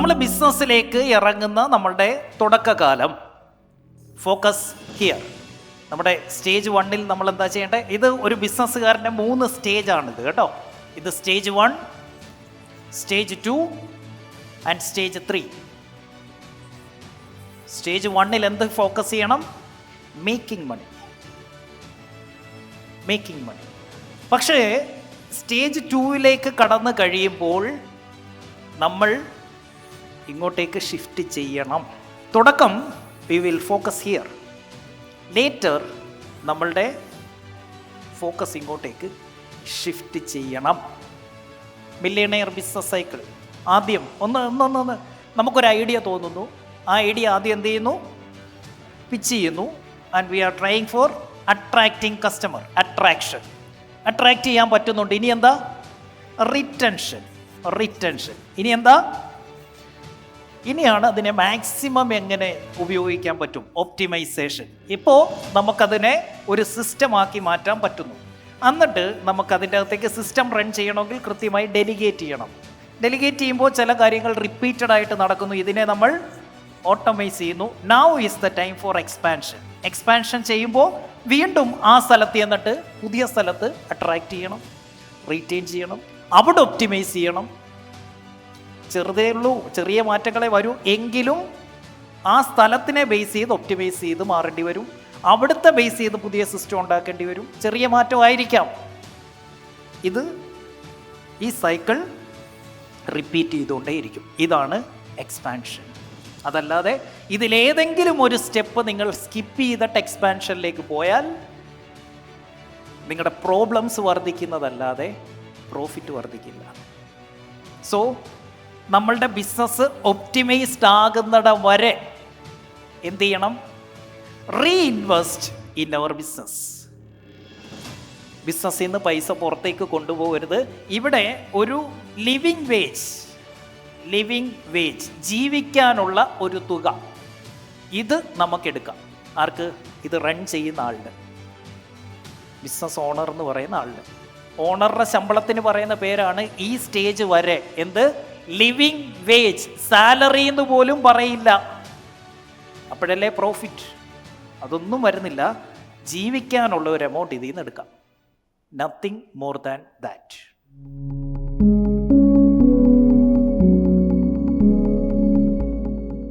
നമ്മൾ ബിസിനസ്സിലേക്ക് ഇറങ്ങുന്ന നമ്മളുടെ തുടക്കകാലം. ഫോക്കസ് ഹിയർ നമ്മുടെ സ്റ്റേജ് വണ്ണിൽ നമ്മൾ എന്താ ചെയ്യേണ്ടത് ഇത് ഒരു ബിസിനസ്സുകാരന്റെ മൂന്ന് സ്റ്റേജാണിത് കേട്ടോ. ഇത് stage one stage two and stage three stage വണ്ണിൽ എന്ത് ഫോക്കസ് ചെയ്യണം? മേക്കിംഗ് മണി മേക്കിംഗ് മണി പക്ഷേ സ്റ്റേജ് ടൂവിലേക്ക് കടന്നു കഴിയുമ്പോൾ നമ്മൾ ഇങ്ങോട്ടേക്ക് ഷിഫ്റ്റ് ചെയ്യണം. തുടക്കം we will focus here later നമ്മളുടെ ഫോക്കസ് ഇങ്ങോട്ടേക്ക് ഷിഫ്റ്റ് ചെയ്യണം. മില്ലിയണയർ ബിസിനസ് സൈക്കിൾ ആദ്യം ഒന്ന് ഒന്ന് ഒന്ന് ഒന്ന്. നമുക്കൊരു ഐഡിയ തോന്നുന്നു. ആ ഐഡിയ ആദ്യം എന്ത് ചെയ്യുന്നു? പിച്ച് ചെയ്യുന്നു. And we are trying for attracting customer attraction attract ചെയ്യാൻ പറ്റുന്നുണ്ട്. ഇനി എന്താ? റിറ്റൻഷൻ റിറ്റൻഷൻ ഇനി എന്താ? ഇനിയാണ് അതിനെ മാക്സിമം എങ്ങനെ ഉപയോഗിക്കാൻ പറ്റും? ഒപ്റ്റിമൈസേഷൻ ഇപ്പോൾ നമുക്കതിനെ ഒരു സിസ്റ്റമാക്കി മാറ്റാൻ പറ്റുന്നു. എന്നിട്ട് നമുക്കതിന്റെ അകത്തേക്ക് സിസ്റ്റം റൺ ചെയ്യണമെങ്കിൽ കൃത്യമായി ഡെലിഗേറ്റ് ചെയ്യണം. ഡെലിഗേറ്റ് ചെയ്യുമ്പോൾ ചില കാര്യങ്ങൾ റിപ്പീറ്റഡ് ആയിട്ട് നടക്കുന്നു. ഇതിനെ നമ്മൾ ഓട്ടോമൈസ് ചെയ്യുന്നു. Now is the time for expansion expansion ചെയ്യുമ്പോൾ വീണ്ടും ആ സ്ഥലത്ത് എന്നിട്ട് പുതിയ സ്ഥലത്ത് അട്രാക്റ്റ് ചെയ്യണം റീറ്റെയിൻ ചെയ്യണം അവിടെ ഒപ്റ്റിമൈസ് ചെയ്യണം. ചെറുതേ ഉള്ളൂ ചെറിയ മാറ്റങ്ങളെ വരൂ. എങ്കിലും ആ സ്ഥലത്തിനെ ബേസ് ചെയ്ത് ഒപ്റ്റിമൈസ് ചെയ്ത് മാറേണ്ടി വരും. അവിടുത്തെ ബേസ് ചെയ്ത് പുതിയ സിസ്റ്റം ഉണ്ടാക്കേണ്ടി വരും. ചെറിയ മാറ്റമായിരിക്കാം ഇത് ഈ സൈക്കിൾ റിപ്പീറ്റ് ചെയ്തുകൊണ്ടേയിരിക്കും. ഇതാണ് എക്സ്പാൻഷൻ അതല്ലാതെ ഇതിലേതെങ്കിലും ഒരു സ്റ്റെപ്പ് നിങ്ങൾ സ്കിപ്പ് ചെയ്തിട്ട് എക്സ്പാൻഷനിലേക്ക് പോയാൽ നിങ്ങളുടെ പ്രോബ്ലംസ് വർദ്ധിക്കുന്നതല്ലാതെ പ്രോഫിറ്റ് വർദ്ധിക്കില്ല. സോ നമ്മളുടെ ബിസിനസ് ഒപ്റ്റിമൈസ്ഡ് ആകുന്നിടം വരെ എന്ത് ചെയ്യണം? റീഇൻവെസ്റ്റ് ഇൻ അവർ ബിസിനസ് ബിസിനസ്സിൽ നിന്ന് പൈസ പുറത്തേക്ക് കൊണ്ടുപോകരുത്. ഇവിടെ ഒരു ലിവിങ് വേജ് ലിവിങ് വേജ് ജീവിക്കാനുള്ള ഒരു തുക. ഇത് നമുക്കെടുക്കാം. ആർക്ക്? ഇത് റൺ ചെയ്യുന്ന ആളുടെ ബിസിനസ് ഓണർ എന്ന് പറയുന്ന ആളുടെ ഓണറുടെ ശമ്പളത്തിന് പറയുന്ന പേരാണ് ഈ സ്റ്റേജ് വരെ. എന്ത്? ലിവിങ് വേജ് സാലറി എന്ന് പോലും പറയില്ല. അപ്പോഴല്ലേ പ്രോഫിറ്റ് അതൊന്നും വരുന്നില്ല. ജീവിക്കാനുള്ള ഒരു എമൗണ്ട് ഇതിൽ നിന്ന് എടുക്കാം. Nothing more than that